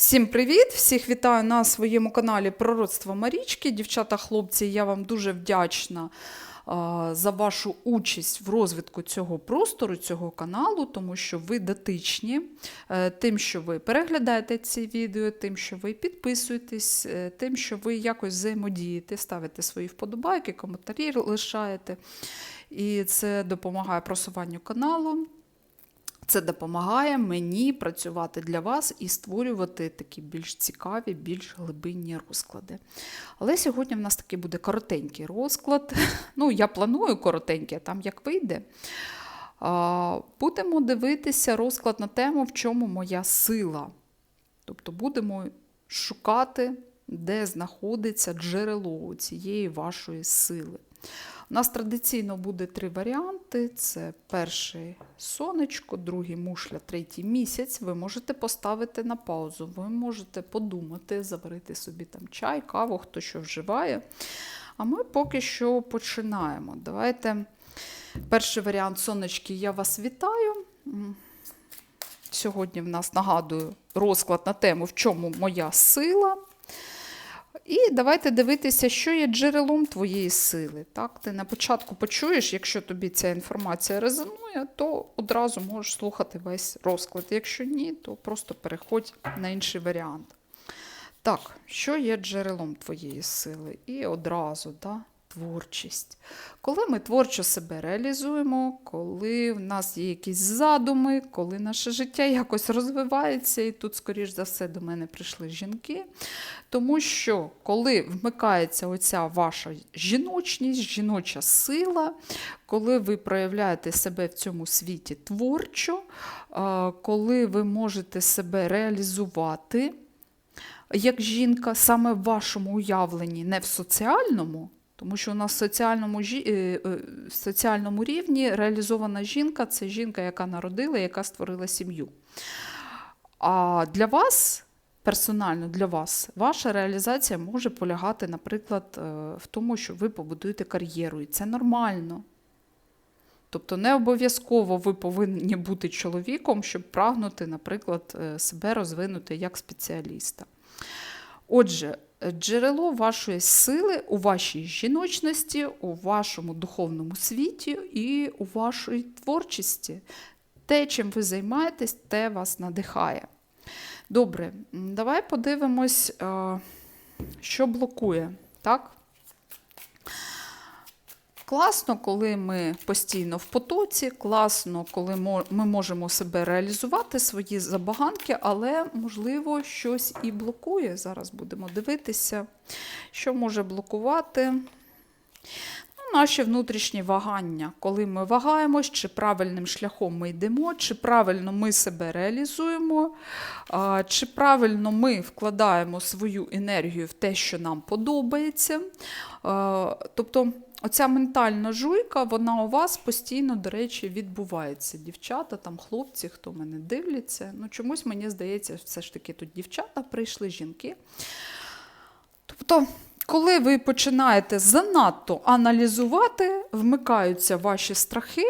Всім привіт! Всіх вітаю на своєму каналі Пророцтво Марічки. Дівчата, хлопці, я вам дуже вдячна за вашу участь в розвитку цього простору, цього каналу, тому що ви дотичні е, тим, що ви переглядаєте ці відео, тим, що ви підписуєтесь, е, тим, що ви якось взаємодієте, ставите свої вподобайки, коментарі лишаєте. І це допомагає просуванню каналу. Це допомагає мені працювати для вас і створювати такі більш цікаві, більш глибинні розклади. Але сьогодні в нас такий буде коротенький розклад. Ну, я планую коротенький, а там як вийде. Будемо дивитися розклад на тему, в чому моя сила. Тобто будемо шукати, де знаходиться джерело цієї вашої сили. У нас традиційно буде три варіанти: це перший сонечко, другий мушля, третій місяць. Ви можете поставити на паузу, ви можете подумати, заварити собі там чай, каву, хто що вживає. А ми поки що починаємо. Давайте перший варіант сонечки, я вас вітаю. Сьогодні в нас нагадую розклад на тему, в чому моя сила. І давайте дивитися, що є джерелом твоєї сили. Так? Ти на початку почуєш, якщо тобі ця інформація резонує, то одразу можеш слухати весь розклад. Якщо ні, то просто переходь на інший варіант. Так, що є джерелом твоєї сили? І одразу, да, творчість. Коли ми творчо себе реалізуємо, коли в нас є якісь задуми, коли наше життя якось розвивається, і тут, скоріш за все, до мене прийшли жінки. Тому що коли вмикається оця ваша жіночність, жіноча сила, коли ви проявляєте себе в цьому світі творчо, коли ви можете себе реалізувати як жінка саме в вашому уявленні, не в соціальному, тому що у нас в соціальному, е, е, в соціальному рівні реалізована жінка це жінка, яка народила, яка створила сім'ю. А для вас, персонально для вас, ваша реалізація може полягати, наприклад, е, в тому, що ви побудуєте кар'єру, і це нормально. Тобто не обов'язково ви повинні бути чоловіком, щоб прагнути, наприклад, себе розвинути як спеціаліста. Отже, джерело вашої сили у вашій жіночності, у вашому духовному світі і у вашій творчості. Те, чим ви займаєтесь, те вас надихає. Добре, давай подивимось, е, що блокує. Так? Класно, коли ми постійно в потоці, класно, коли ми можемо себе реалізувати, свої забаганки, але, можливо, щось і блокує. Зараз будемо дивитися, що може блокувати. Ну, Наші внутрішні вагання, коли ми вагаємось, чи правильним шляхом ми йдемо, чи правильно ми себе реалізуємо, чи правильно ми вкладаємо свою енергію в те, що нам подобається. Тобто, оця ментальна жуйка, вона у вас постійно, до речі, відбувається. Дівчата, там хлопці, хто мене дивляться. Ну, чомусь мені здається, все ж таки тут дівчата прийшли, жінки. Тобто, коли ви починаєте занадто аналізувати, вмикаються ваші страхи,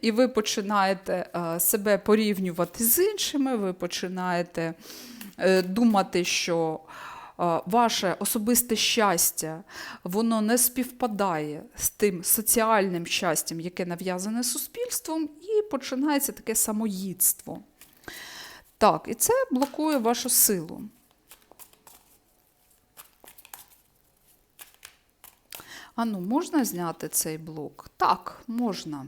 і ви починаєте е, себе порівнювати з іншими, ви починаєте е, думати, що ваше особисте щастя воно не співпадає з тим соціальним щастям, яке нав'язане суспільством, і починається таке самоїдство. Так, і це блокує вашу силу. А ну, можна зняти цей блок? Так, можна.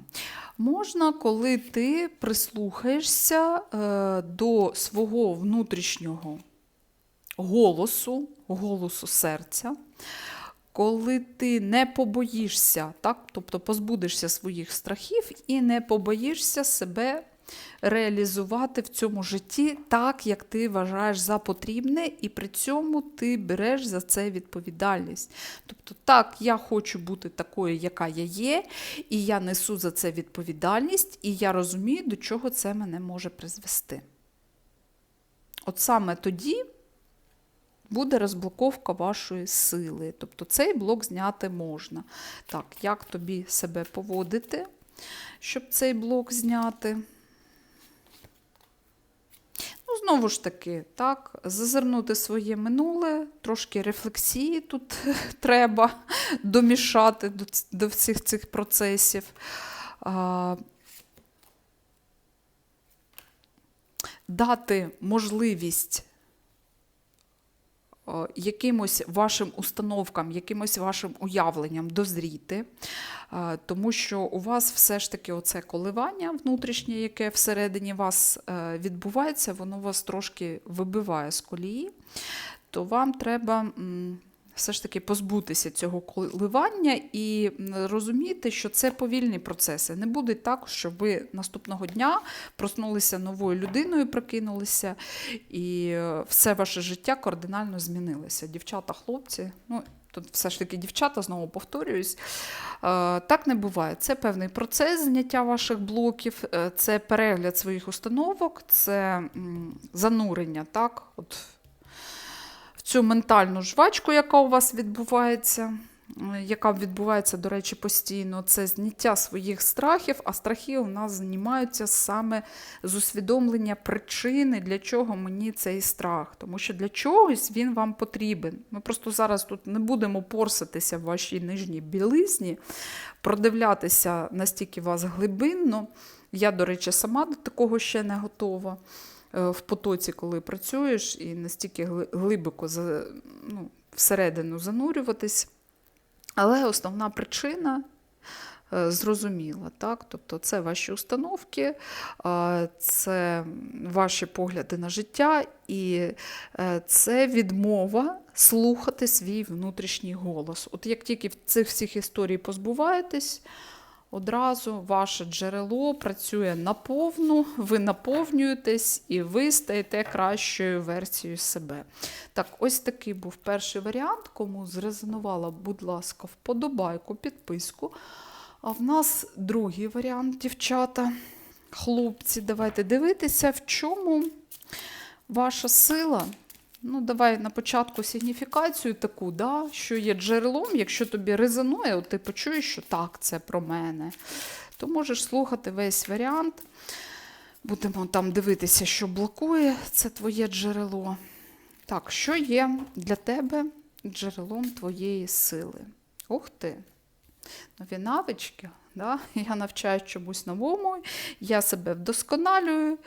Можна, коли ти прислухаєшся е, до свого внутрішнього голосу, голосу серця, коли ти не побоїшся, так? тобто позбудешся своїх страхів і не побоїшся себе реалізувати в цьому житті так, як ти вважаєш за потрібне, і при цьому ти береш за це відповідальність. Тобто, так, я хочу бути такою, яка я є, і я несу за це відповідальність, і я розумію, до чого це мене може призвести. От саме тоді буде розблоковка вашої сили. Тобто цей блок зняти можна. Так, як тобі себе поводити, щоб цей блок зняти? Ну, знову ж таки, так, зазирнути своє минуле, трошки рефлексії тут треба домішати до, до всіх цих процесів. А, дати можливість якимось вашим установкам, якимось вашим уявленням дозріти, е, тому що у вас все ж таки оце коливання внутрішнє, яке всередині вас е, відбувається, воно вас трошки вибиває з колії, то вам треба. Все ж таки позбутися цього коливання і розуміти, що це повільні процеси. Не буде так, що ви наступного дня проснулися новою людиною, прокинулися, і е, все ваше життя кардинально змінилося. Дівчата, хлопці, ну тут все ж таки дівчата, знову повторююсь. Е, Так не буває. Це певний процес зняття ваших блоків, е, це перегляд своїх установок, це занурення, так, от цю ментальну жвачку, яка у вас відбувається. е, Яка відбувається, до речі, постійно, це зняття своїх страхів, а страхи у нас знімаються саме з усвідомлення причини, для чого мені цей страх. Тому що для чогось він вам потрібен. Ми просто зараз тут не будемо порсатися в вашій нижній білизні, продивлятися настільки вас глибинно. Я, до речі, сама до такого ще не готова в потоці, коли працюєш, і настільки глибоко ну, всередину занурюватись. Але основна причина е, зрозуміла, так? Тобто це ваші установки, е, це ваші погляди на життя, і е, це відмова слухати свій внутрішній голос. От як тільки в цих всіх історій позбуваєтесь, одразу ваше джерело працює наповну, ви наповнюєтесь і ви стаєте кращою версією себе. Так, ось такий був перший варіант. Кому зрезонувала, будь ласка, вподобайку, підписку. А в нас другий варіант, дівчата, хлопці, давайте дивитися, в чому ваша сила. Ну, давай на початку сигніфікацію таку, да, що є джерелом, якщо тобі резонує, ти почуєш, що так, це про мене, то можеш слухати весь варіант. Будемо там дивитися, що блокує це твоє джерело. Так, що є для тебе джерелом твоєї сили? Ух ти! Нові навички. Да? Я навчаюсь чомусь новому, я себе вдосконалюю,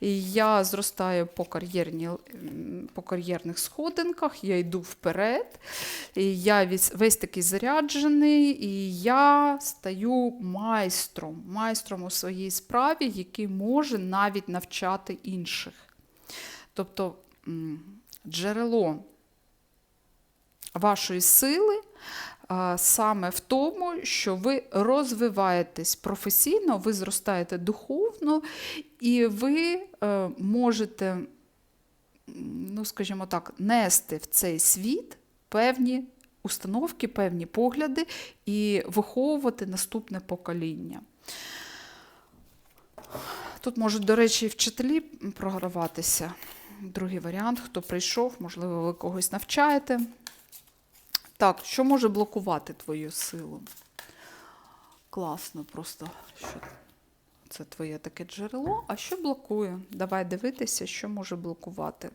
я зростаю по, кар'єрні, по кар'єрних сходинках, я йду вперед, і я весь, весь такий заряджений, і я стаю майстром, майстром у своїй справі, який може навіть навчати інших. Тобто джерело вашої сили саме в тому, що ви розвиваєтесь професійно, ви зростаєте духовно, і ви е, можете, ну, скажімо так, нести в цей світ певні установки, певні погляди і виховувати наступне покоління. Тут можуть, до речі, вчителі програватися. Другий варіант, хто прийшов, можливо, ви когось навчаєте. Так, що може блокувати твою силу? Класно просто, що це твоє таке джерело. А що блокує? Давай дивитися, що може блокувати.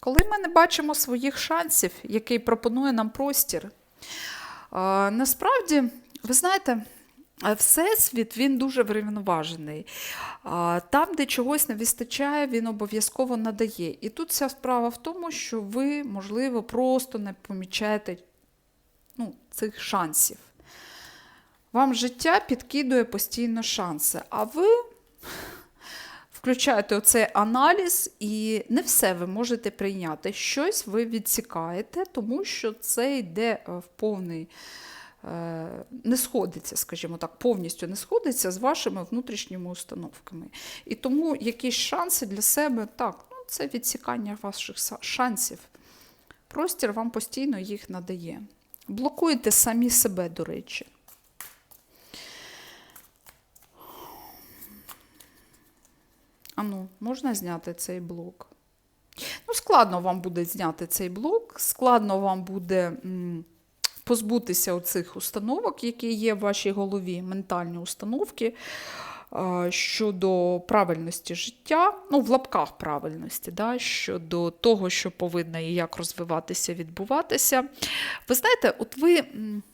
Коли ми не бачимо своїх шансів, який пропонує нам простір, насправді, ви знаєте, Всесвіт він дуже врівноважений. Там, де чогось не вистачає, він обов'язково надає. І тут вся справа в тому, що ви, можливо, просто не помічаєте ну, цих шансів. Вам життя підкидує постійно шанси, а ви включаєте оцей аналіз, і не все ви можете прийняти. Щось ви відсікаєте, тому що це йде е, в повний не сходиться, скажімо так, повністю не сходиться з вашими внутрішніми установками. І тому якісь шанси для себе, так, ну, це відсікання ваших шансів. Простір вам постійно їх надає. Блокуєте самі себе, до речі. Ану, можна зняти цей блок? Ну, складно вам буде зняти цей блок, складно вам буде м, позбутися оцих установок, які є в вашій голові, ментальні установки. щодо правильності життя, ну, в лапках правильності, да, щодо того, що повинно і як розвиватися, відбуватися. Ви знаєте, от ви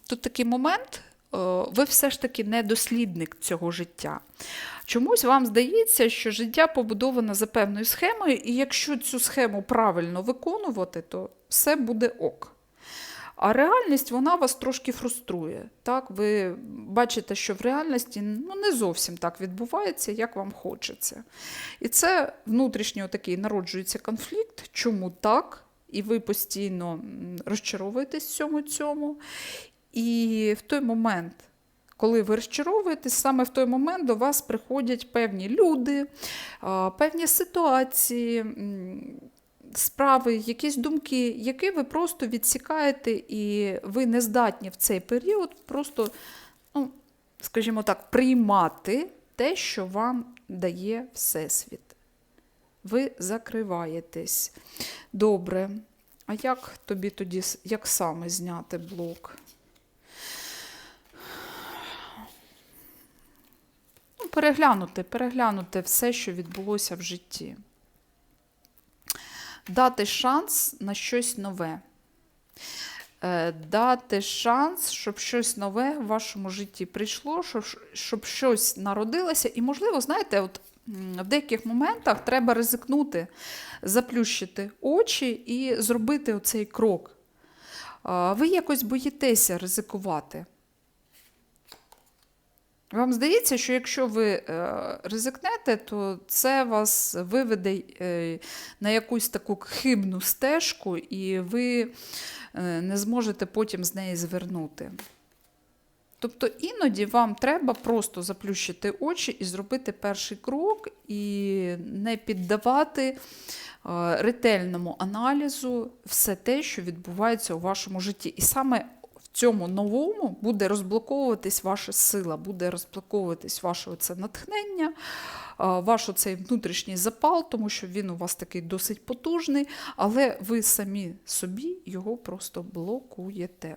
тут такий момент, е, ви все ж таки не дослідник цього життя. Чомусь вам здається, що життя побудоване за певною схемою, і якщо цю схему правильно виконувати, то все буде ок. А реальність вона вас трошки фруструє. Так? Ви бачите, що в реальності ну, не зовсім так відбувається, як вам хочеться. І це внутрішньо такий народжується конфлікт, чому так? І ви постійно розчаровуєтесь в цьому. І в той момент, коли ви розчаровуєтесь, саме в той момент до вас приходять певні люди, певні ситуації, справи, якісь думки, які ви просто відсікаєте, і ви не здатні в цей період просто, ну, скажімо так, приймати те, що вам дає Всесвіт. Ви закриваєтесь. Добре. А як тобі тоді, як саме зняти блок? Ну, переглянути, переглянути все, що відбулося в житті. Дати шанс на щось нове. Е, Дати шанс, щоб щось нове в вашому житті прийшло, щоб, щоб щось народилося. І, можливо, знаєте, от в деяких моментах треба ризикнути, заплющити очі і зробити оцей крок. Ви якось боїтеся ризикувати. Вам здається, що якщо ви е, ризикнете, то це вас виведе е, на якусь таку хибну стежку, і ви е, не зможете потім з неї звернути. Тобто іноді вам треба просто заплющити очі і зробити перший крок, і не піддавати ретельному аналізу все те, що відбувається у вашому житті. І саме цьому новому буде розблоковуватись ваша сила, буде розблоковуватись ваше оце натхнення, ваш оцей внутрішній запал, тому що він у вас такий досить потужний, але ви самі собі його просто блокуєте.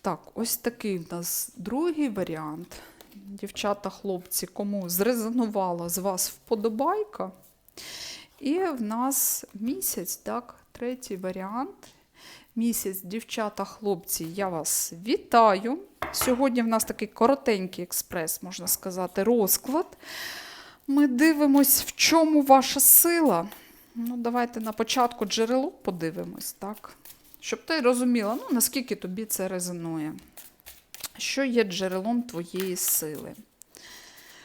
Так, ось такий в нас другий варіант. Дівчата, хлопці, кому зрезонувала з вас вподобайка. І в нас місяць, так, третій варіант. Місяць, дівчата, хлопці, я вас вітаю. Сьогодні в нас такий коротенький експрес, можна сказати, розклад. Ми дивимось, в чому ваша сила. Ну, давайте на початку джерело подивимось, так? Щоб ти розуміла, ну, наскільки тобі це резонує. Що є джерелом твоєї сили?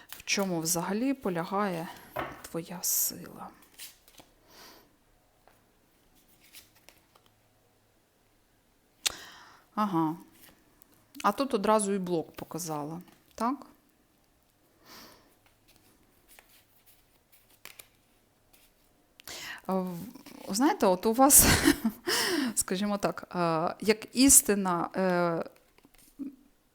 В чому взагалі полягає твоя сила? Ага. А тут одразу і блок показала. Так? Знаєте, от у вас, скажімо так, як істина е,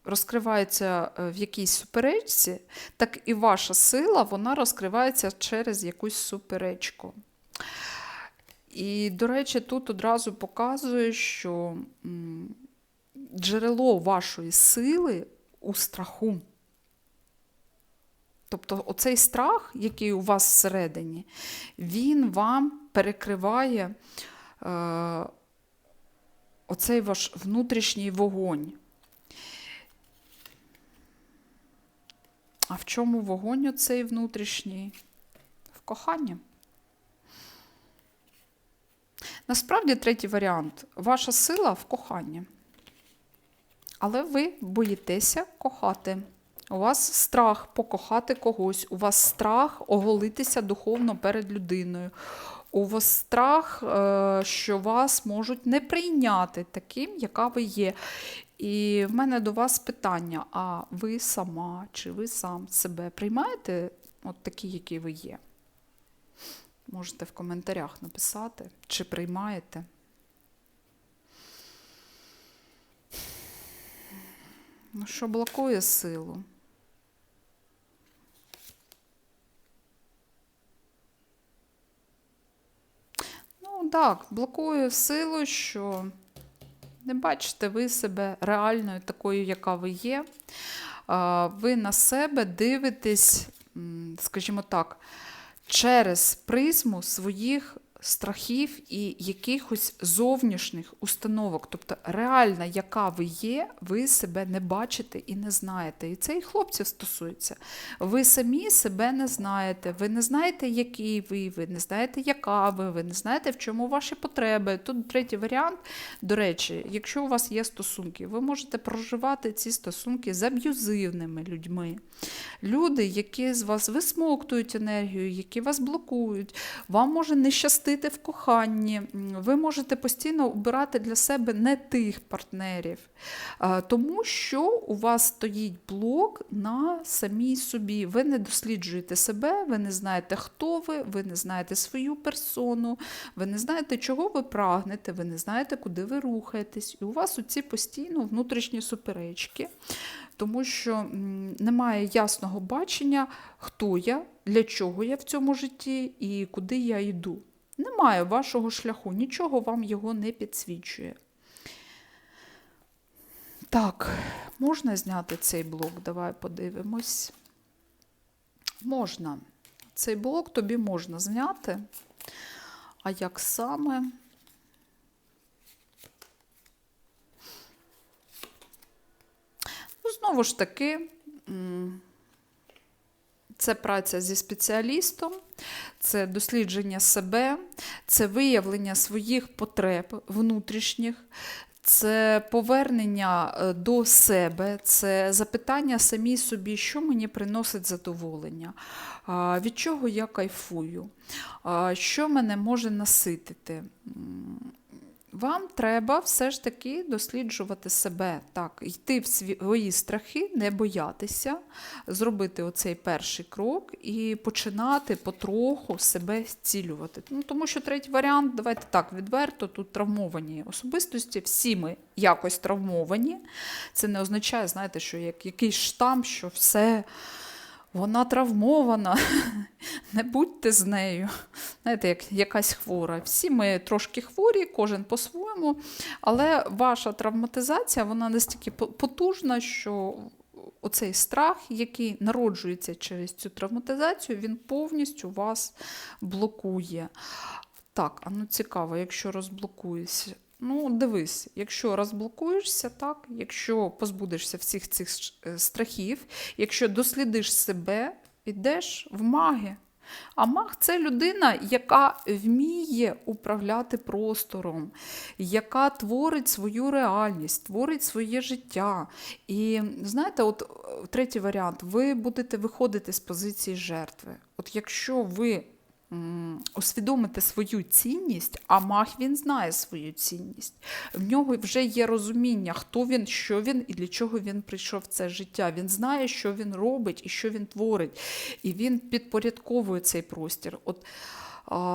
розкривається е, в якійсь суперечці, так і ваша сила вона розкривається через якусь суперечку. І, до речі, тут одразу показує, що джерело вашої сили у страху. Тобто оцей страх, який у вас всередині, він вам перекриває е, оцей ваш внутрішній вогонь. А в чому вогонь оцей внутрішній? В коханні. Насправді, третій варіант. Ваша сила в коханні. Але ви боїтеся кохати. У вас страх покохати когось, у вас страх оголитися духовно перед людиною. У вас страх, е, що вас можуть не прийняти таким, яка ви є. І в мене до вас питання: а ви сама чи ви сам себе приймаєте от такі, які ви є? Можете в коментарях написати, чи приймаєте. Що блокує силу? Ну, так, блокує силу, що не бачите ви себе реальною такою, яка ви є. Ви на себе дивитесь скажімо так, через призму своїх страхів і якихось зовнішніх установок. Тобто, реальна, яка ви є, ви себе не бачите і не знаєте. І це і хлопців стосується. Ви самі себе не знаєте, ви не знаєте, який ви, ви не знаєте, яка ви, ви не знаєте, в чому ваші потреби. Тут третій варіант. До речі, якщо у вас є стосунки, ви можете проживати ці стосунки з аб'юзивними людьми. Люди, які з вас висмоктують енергію, які вас блокують, вам може не щастити в коханні, ви можете постійно обирати для себе не тих партнерів, тому що у вас стоїть блок на самій собі. Ви не досліджуєте себе, ви не знаєте, хто ви, ви не знаєте свою персону, ви не знаєте, чого ви прагнете, ви не знаєте, куди ви рухаєтесь. І у вас оці постійно внутрішні суперечки тому що немає ясного бачення, хто я, для чого я в цьому житті і куди я йду. Немає вашого шляху, нічого вам його не підсвічує. Так, можна зняти цей блок? Давай подивимось. Можна. Цей блок тобі можна зняти. А як саме? Ну, знову ж таки, це праця зі спеціалістом, це дослідження себе, це виявлення своїх потреб внутрішніх, це повернення е, до себе, це запитання самій собі, що мені приносить задоволення, від чого я кайфую, що мене може наситити. Вам треба все ж таки досліджувати себе, так, йти в свої страхи, не боятися, зробити оцей перший крок і починати потроху себе зцілювати. Ну, тому що третій варіант, давайте так, відверто, тут травмовані особистості, всі ми якось травмовані. Це не означає, знаєте, що як якийсь штамп, що все. Вона травмована, не будьте з нею. Знаєте, як якась хвора. Всі ми трошки хворі, кожен по-своєму, але ваша травматизація вона настільки потужна, що оцей страх, який народжується через цю травматизацію, він повністю вас блокує. Так, а ну цікаво, якщо розблокуєшся. Ну, дивись, якщо розблокуєшся, так, якщо позбудешся всіх цих е, страхів, якщо дослідиш себе, йдеш в маги. А маг це людина, яка вміє управляти простором, яка творить свою реальність, творить своє життя. І знаєте, от е, третій варіант, ви будете виходити з позиції жертви. От якщо ви м, усвідомите свою цінність, а маг він знає свою цінність. В нього вже є розуміння, хто він, що він і для чого він прийшов в це життя. Він знає, що він робить і що він творить. І він підпорядковує цей простір. От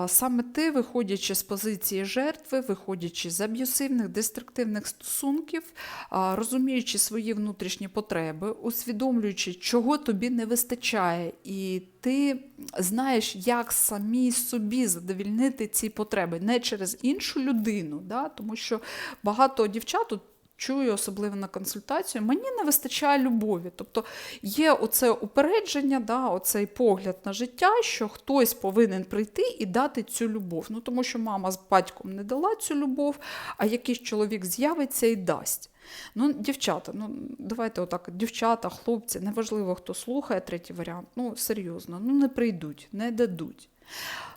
Саме ти, виходячи з позиції жертви, виходячи з аб'юсивних, деструктивних стосунків, розуміючи свої внутрішні потреби, усвідомлюючи, чого тобі не вистачає, і ти знаєш, як самій собі задовільнити ці потреби, не через іншу людину, да? тому що багато дівчат. Чую, особливо на консультацію, мені не вистачає любові. Тобто є оце упередження, да, оцей погляд на життя, що хтось повинен прийти і дати цю любов. Ну, Тому що мама з батьком не дала цю любов, а якийсь чоловік з'явиться і дасть. Ну, Дівчата, ну давайте отак, дівчата, хлопці, неважливо, хто слухає третій варіант, ну серйозно, ну не прийдуть, не дадуть.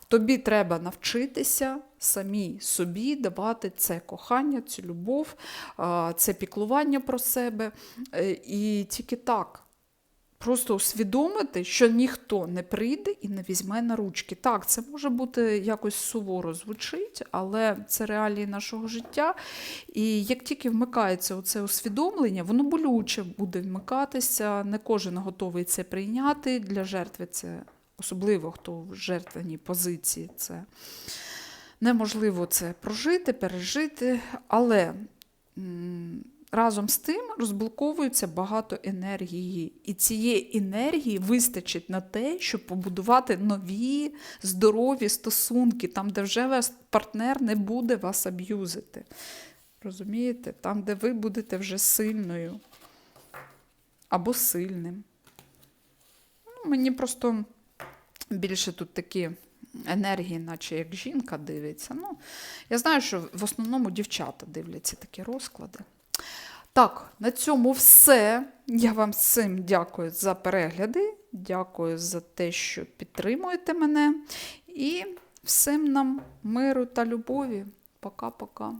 Тобі треба навчитися самій собі давати це кохання, цю любов, це піклування про себе. Е, І тільки так. Просто усвідомити, що ніхто не прийде і не візьме на ручки. Так, це може бути якось суворо звучить, але це реалії нашого життя. І як тільки вмикається оце усвідомлення, воно болюче буде вмикатися. Не кожен готовий це прийняти. Для жертви це особливо хто в жертвеній позиції. Це неможливо це прожити, пережити, але разом з тим розблоковується багато енергії. І цієї енергії вистачить на те, щоб побудувати нові здорові стосунки, там, де вже вас партнер не буде вас аб'юзити. Розумієте? Там, де ви будете вже сильною або сильним. мені просто більше тут такі енергії, наче як жінка дивиться. Ну, я знаю, що в основному дівчата дивляться такі розклади. Так, на цьому все. Я вам всім дякую за перегляди. Дякую за те, що підтримуєте мене. І всім нам миру та любові. Пока-пока.